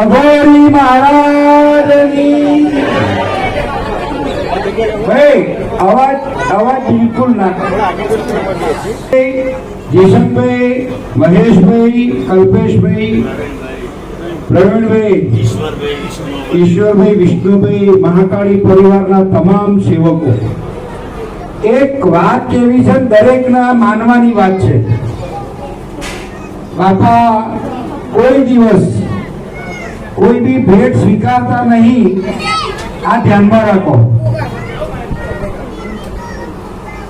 અઘોરી મહારાજની. ભાઈ, અવાજ અવાજ બિલકુલ ના જેસનભાઈ મહેશભાઈ, કલ્પેશભાઈ, પ્રવીણભાઈ, ઈશ્વરભાઈ, વિષ્ણુભાઈ, મહાકાળી પરિવારના તમામ સેવકો. એક વાત કેવી છે દરેકના માનવાની વાત છે. બાપા, કોઈ દિવસ કોઈ બી ભેટ સ્વીકારતા નહીં, આ ધ્યાનમાં રાખો.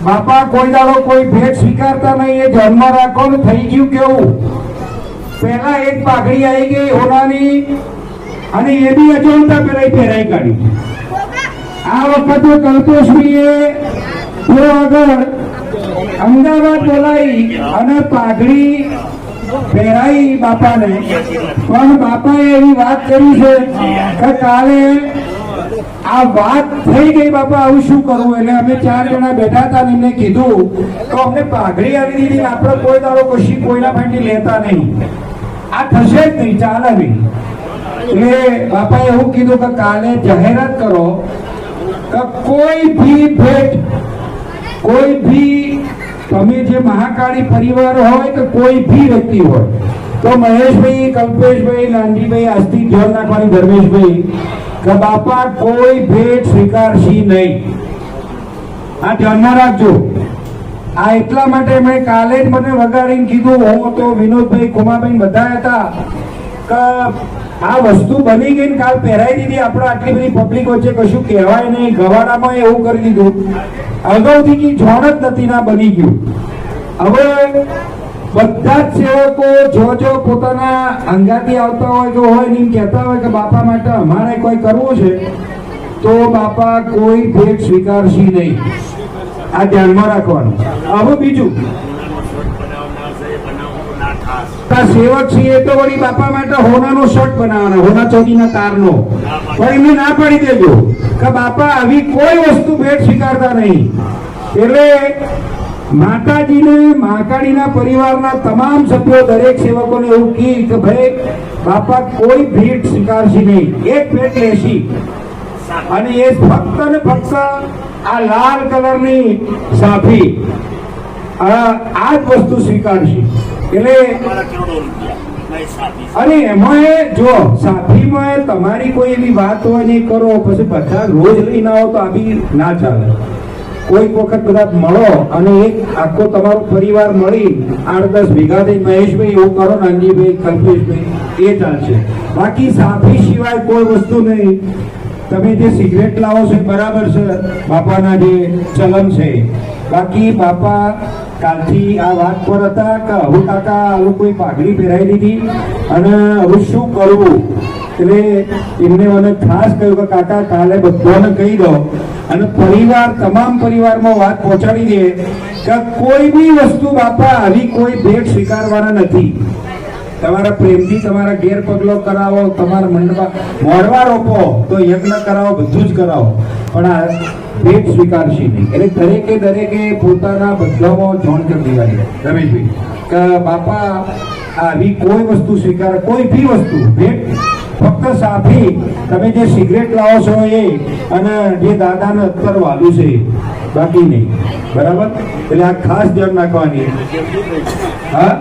બાપા કોઈ દાડો કોઈ ભેટ સ્વીકારતા નહીં, એ ધ્યાનમાં રાખો ને થઈ ગયું કેવું? પહેલા એક પાઘડી આવી ગઈ હોનાની અને એ બી અજોડતા પેલા પહેરાઈ કાઢી. આ વખતે કલ્પેશભાઈએ તો આગળ અમદાવાદ બોલાવી અને પાઘડી પહેરાઈ બાપાને. પણ બાપાએ એવી વાત કરી છે કે કાલે આ વાત થઈ ગઈ બાપા, આવું શું કરવું? એટલે અમે ચાર જણા બેઠા હતા ને એમને કીધું તો અમને પાઘડી આવી દીધી આપણે કોઈ દાડો કશી કોઈના ફાંટી લેતા નહીં. આ થશે જ નહીં, ચાલે એટલે બાપાએ એવું કીધું કે કાલે જાહેરાત કરો કે કોઈ ભી ભેટ, કોઈ ભી તમે જે મહાકાળી પરિવાર હોય કે કોઈ ભી વ્યક્તિ હોય, તો મહેશભાઈ, કલ્પેશભાઈ લાંડીભાઈ આજથી ધ્યાન નાખવાની ધર્મેશભાઈ, કે બાપા, કોઈ ભેટ સ્વીકારશી નહીં. આ ધ્યાનમાં રાખજો. આ એટલા માટે મેં કાલે જ મને વગાડીને કીધું, હું તો વિનોદભાઈ કુમાભાઈ બધા હતા, કે આ વસ્તુ બની ગઈ કાલ પહેરાઈ દીધી. આપણે આટલી બધી પબ્લિક વચ્ચે કશું કહેવાય નહીં. ગવાડામાં એવું કરી દીધું. અગાઉથી જોણ જ નથી ના બની ગયું. હવે બધા જ સેવકો જો જો પોતાના અંગાથી આવતા હોય કે હોય ને કહેતા હોય કે બાપા માટે અમારે કોઈ કરવું છે, તો બાપા કોઈ ભેટ સ્વીકારશી નહીં. આ ધ્યાનમાં રાખવાનું. હવે બીજું આ સેવક છીએ તો વળી બાપા માટે હોનાનો શર્ટ બનાવવાનો, હોના ચોકીના તારનો. પણ એમને ના પાડી દેજો કે બાપા, આવી કોઈ વસ્તુ ભેટ સ્વીકારતા નહીં. એટલે માતાજીને, મહાકાળીના પરિવારના તમામ સભ્યો, દરેક સેવકોને એવું કહી કે ભાઈ, બાપા, કોઈ ભેટ સ્વીકારશી નહીં. એક ભેટ લેશી. અને એ ફક્ત ને ફક્ત આ લાલ કલરની સાફી આ જ વસ્તુ સ્વીકારશે. એટલે અરે એમાં જો સાથીમાં તમારી કોઈ એવી વાત હોય ને કરો પછી બધા રોજ લઈને આવો તો આવી ના ચાલે. કોઈક વખત બધા મળો અને એક આખો તમારો પરિવાર મળી આઠ દસ ભેગા થઈ મહેશભાઈ એવું કરો નાનજીભાઈ કલ્પેશભાઈ એ ચાલશે. બાકી સાથી સિવાય કોઈ વસ્તુ નહીં. તમે જે સિગરેટ લાવો છો બરાબર છે, બાપાના જે ચલન છે. બાકી બાપા કાલથી આ વાત પર હતા કે હવે કાકા, આ લોકોએ પાઘડી પહેરાવી દીધી અને હવે શું કરવું એટલે એમને મને ખાસ કહ્યું કે, કાકા, કાલે બધાને કહી દો. અને પરિવાર, તમામ પરિવારમાં વાત પહોંચાડી દે કે કોઈ બી વસ્તુ બાપા, આવી કોઈ ભેટ સ્વીકારવાના નથી. તમારા પ્રેમથી તમારા ઘેર પગલો કરાવો, તમારા મંડપા મોડવા રોપો, તો યજ્ઞ કરાવો, બધું જ કરાવો. પણ આ ભેટ સ્વીકારશે નહીં. એટલે દરેકે દરેકે પોતાના બધામાં જોણ કરી દેવાની રમેશભાઈ, કે બાપા, આવી કોઈ વસ્તુ સ્વીકાર, કોઈ બી વસ્તુ, ભેટ ફક્ત સાફી તમે જે સિગરેટ લાવો છો એ, અને જે દાદાને અત્તર વાલું છે. બાકી નહીં. બરાબર? એટલે આ ખાસ ધ્યાન રાખવાની. હા?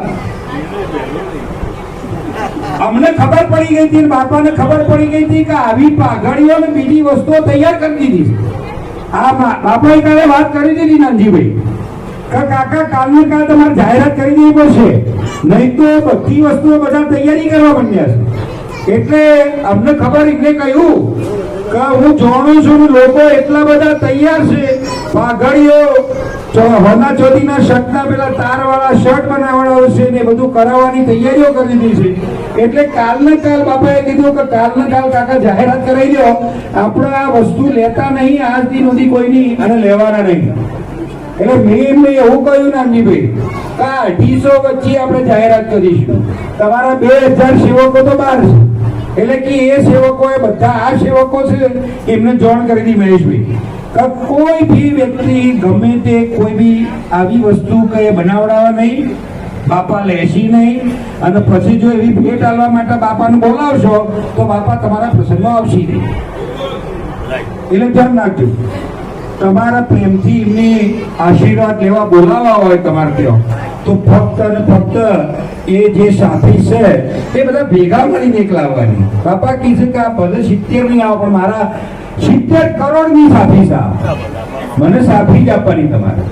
અમને ખબર પડી ગઈ હતી બાપાને ખબર પડી ગઈ હતી કે આવી પાઘડીઓ ને બીજી વસ્તુઓ તૈયાર કરી દીધી આ બાપાએ કાલે વાત કરી દીધી નાનજીભાઈ, કે કાકા, કાલને કાલ તમારે જાહેરાત કરી દેવી પડશે. નહીં તો બધી વસ્તુઓ બધા તૈયારી કરવા માંડ્યા છે. એટલે અમને ખબર એટલે કહ્યું કે હું જાણું છું લોકો એટલા બધા તૈયાર છે. પાઘડીઓ હોના ચોથીના શર્ટના પેલા તારવાળા શર્ટ બનાવવાના છે ને બધું કરાવવાની તૈયારીઓ કરી દીધી છે. એટલે કાલને કાલ બાપાએ કીધું કે કાલને કાલ કાકા જાહેરાત કરાવી દો. આપણે આ વસ્તુ લેતા નહીં, આજ દી સુધી કોઈની અને લેવાના નહીં. એટલે મેં એમને એવું કહ્યું નાનજીભાઈ કે અઢીસો વચ્ચે આપણે જાહેરાત કરીશું. તમારા બે હજાર સેવકો તો બહાર છે. એટલે કે એ સેવકો એ બધા આ સેવકો છે, એમને જોણ કરી દી મહેશભાઈ. કે કોઈ બી વ્યક્તિ ગમે તે કોઈ બી આવી વસ્તુ કે બનાવડાવવા નહીં બાપા લેશી નહીં અને પછી જો એવી ભેટ આલવા માટે બાપાને બોલાવશો, તો બાપા તમારા પ્રસંગમાં આવશે. નહીં એટલે ધ્યાન નાખજો તમારા પ્રેમથી એમની આશીર્વાદ લેવા બોલાવવા હોય તમારે ત્યાં, તો ફક્ત અને ફક્ત એ જે સાથી છે, એ બધા ભેગા મળીને એક લાવવાની. બાપા કીધું કે આ ભલે સિત્તેર નહીં આવો, પણ મારા સિત્તેર કરોડની સાથી આ. મને સાફી જ આપવાની તમારે.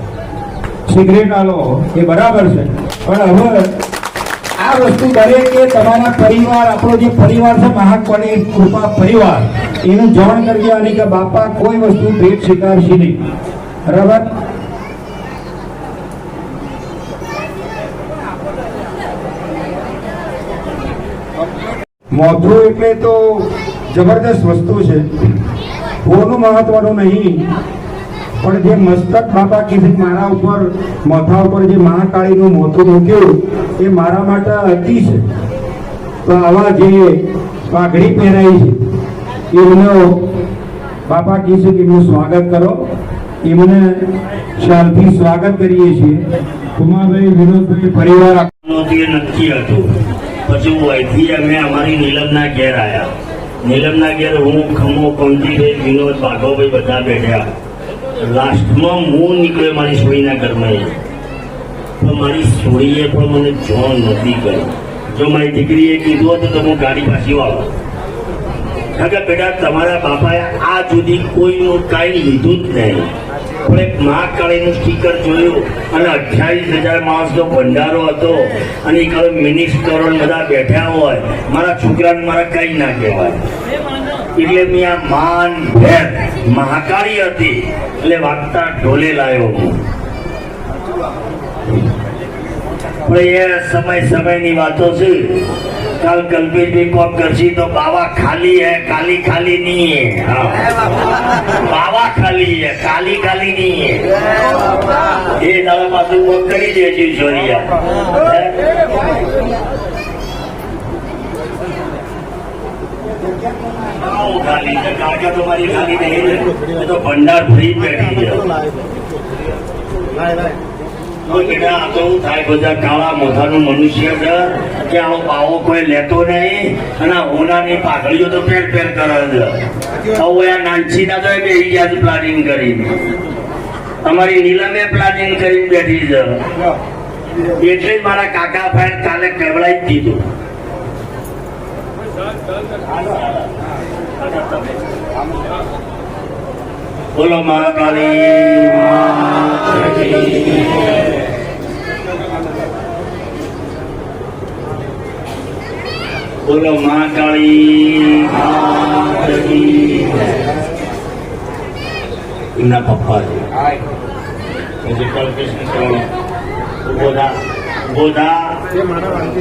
સિગરેટ આલો, એ બરાબર છે. પણ હવે આ વસ્તુ દરેકે તમારા પરિવાર, આપણો જે પરિવાર છે મહાકોની કૃપા પરિવાર, એનું જોણ કરજો અને કે બાપા, કોઈ વસ્તુ ભેટ સ્વીકારશે નહીં. બરાબર? મોથું એટલે તો જબરદસ્ત વસ્તુ છે. કોનું મહત્વનું નહીં. પણ જે મસ્તક બાબા કીધું મારા ઉપર, માથા ઉપર જે મહાકાળીનું મોથું મૂક્યું, એ મારા માટે અતિ છે. તો આવા જે પાઘડી પહેરાઈ છે, એમનો બાપા કીધું કે એમનું સ્વાગત કરો. એમને શાંતિ સ્વાગત કરીએ છીએ. ઉમાભાઈ, વિનોદભાઈ, પરિવાર નક્કી હતું. પછી હું અહીંથી અમે અમારી નીલમના ઘેર આવ્યા નીલમના ઘેર હું, ખમો પંક્તિભાઈ વિનોદ ભાગવભાઈ બધા બેઠ્યા લાસ્ટમાં હું નીકળ્યો મારી સોળીના ઘરમાં પણ મારી સોળીએ પણ મને જોન નથી કર્યો જો મારી દીકરીએ કીધું હતું તો હું ગાડી પાછી વાળો. કારણ બેટા, તમારા બાપાએ આ સુધી કોઈનું કાંઈ લીધું જ નહીં. પણ એક મહાકાળીનું સ્ટીકર જોયું અને અઠ્યાવીસ હજાર માણસનો ભંડારો હતો અને એક મિનિસ્ટરો બધા બેઠા હોય. મારા છોકરાને મારા કંઈ ના કહેવાય. એટલે મેં માન ભેર મહાકાળી હતી. એટલે વાગતા ઢોલે લાવ્યો પણ એ સમય સમયની વાતો છે. કાલ કલ્પેશભાઈ કોક કરશી તો બાવા ખાલી હે, કાલી ખાલી નહીં હે. બાવા ખાલી હે, કાલી ખાલી નહીં હે. એ તારા પાછું કરી છોરિયા આવું ખાલી છે કાકા પાઘડીઓ તો કરે હવે આ ગયા પ્લાનિંગ કરીને અમારી નીલમે પ્લાનિંગ કરીને બેઠી છે એટલે જ મારા કાકા ભાઈ કાલે કેવડાવી દીધું. બોલો મહાકાળી બોલો મહાકાળી એમના પપ્પા છે કરવાનો ઊભો થા. થા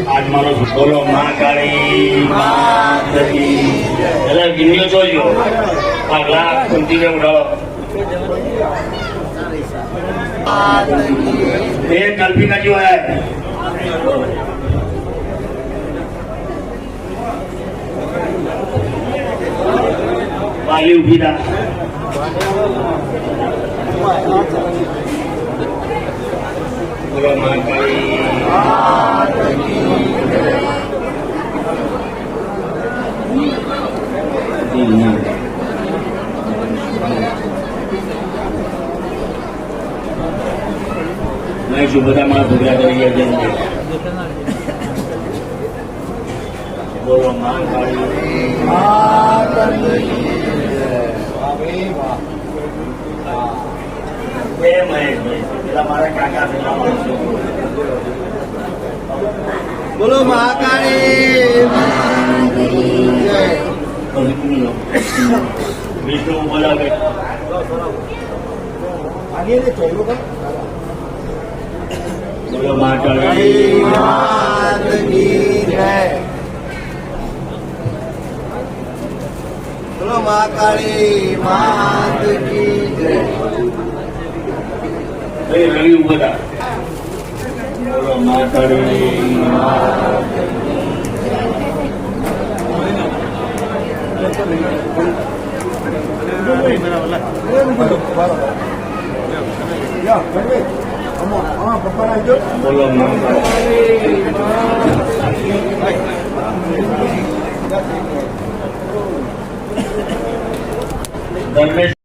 આજ મારો બોલો મહાકાળી એટલે વીડિયો જોજો. આગલા કુંતીને ઉડાડો એ કલ્પિકા જો હે વાલી ઊભી થા. બોલો મહાકાળી મેં શું બધા મારા ઝઘડા કરી ગયા છે બોલો મહાકાળી બે મહેશભાઈ મારા કાકા બોલો મહાકાળી વિષ્ણુ બોલાવે બોલો મહાકાળી બોલો મહાકાળી માત કી જય. ನೀವು ಕೂಡ ಮಾತಾಡಿ ಧರ್ಮೇಶ್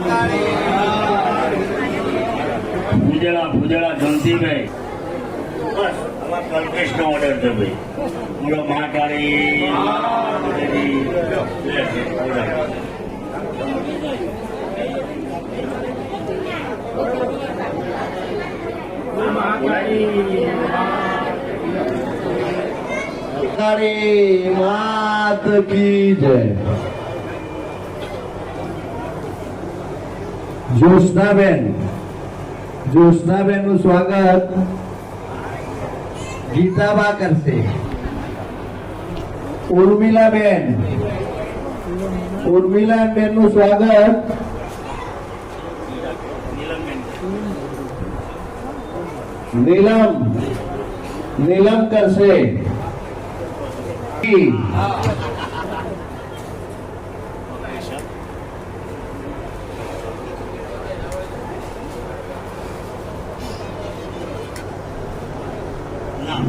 ભૂજળા ભુજળા ભુજળા ધમતીભાઈ બસ અમાર કલ્પેશનો ઓર્ડર છે ભાઈ બોલો. લે, લે, માત કી જય જ્યોત્સનાબેન. જ્યોત્સનાબેનનું સ્વાગત ગીતાબા કરશે. ઉર્મિલાબેન. ઉર્મિલાબેનનું સ્વાગત નીલમ. નીલમ કરશે.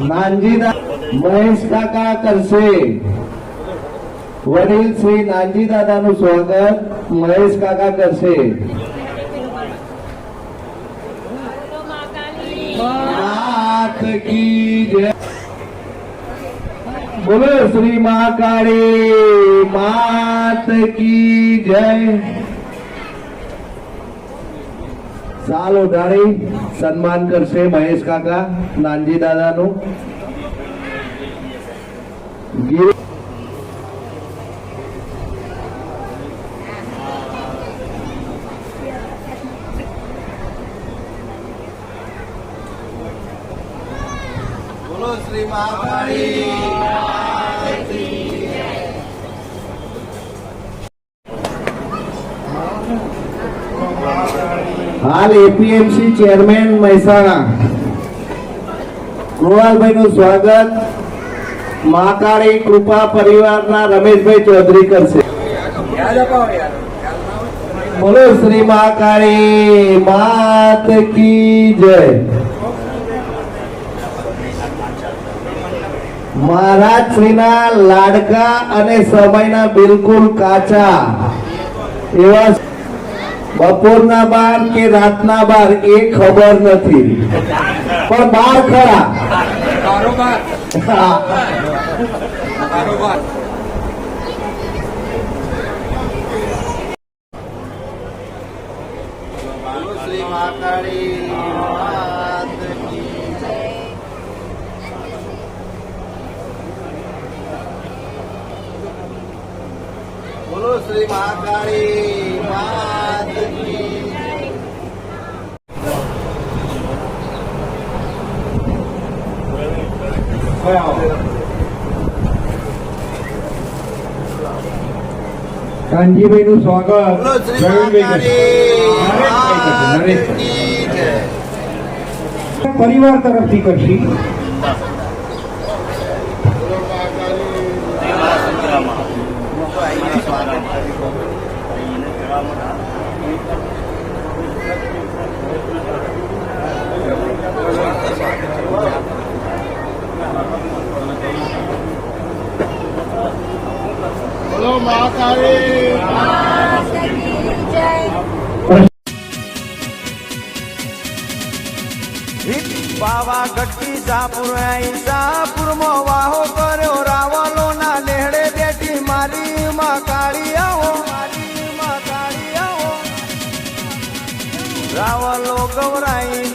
નાનજીદા મહેશ કાકા કરશે. વડીલ શ્રી નાનજી દાદાનું સ્વાગત મહેશ કાકા કરશે. બોલો શ્રી મહાકાળી, માત કી જય. સાલ ઉડાડી સન્માન કરશે મહેશ કાકા નાનજી દાદાનું. શ્રી મહાકાળી. હાલ એપીએમસી ચેરમેન મહેસાણા. કૃણાલભાઈ નું સ્વાગત. મહાકાળી કૃપા પરિવારના રમેશભાઈ ચૌધરી કરશે. બોલો શ્રી મહાકાળી માત કી જય. મહારાજ શ્રીના લાડકા અને સમયના બિલકુલ કાચા. એવા બપોરના બાર કે રાતના બાર એ ખબર નથી. પણ બાર ખરા. બોલો શ્રી મહાકાળી માત કી જય. બોલો શ્રી મહાકાળી માત કી જય. કાનજીભાઈ નું સ્વાગત. પરિવાર તરફથી કરશી. બોલો મહાકાળી જાપુર સાપુર મો વાહો કર્યો રાવલો ના લેહડે બેઠી મારી માં કાળી આવો, મારી માં કાળી આવો. રાવલો ગવરાઈ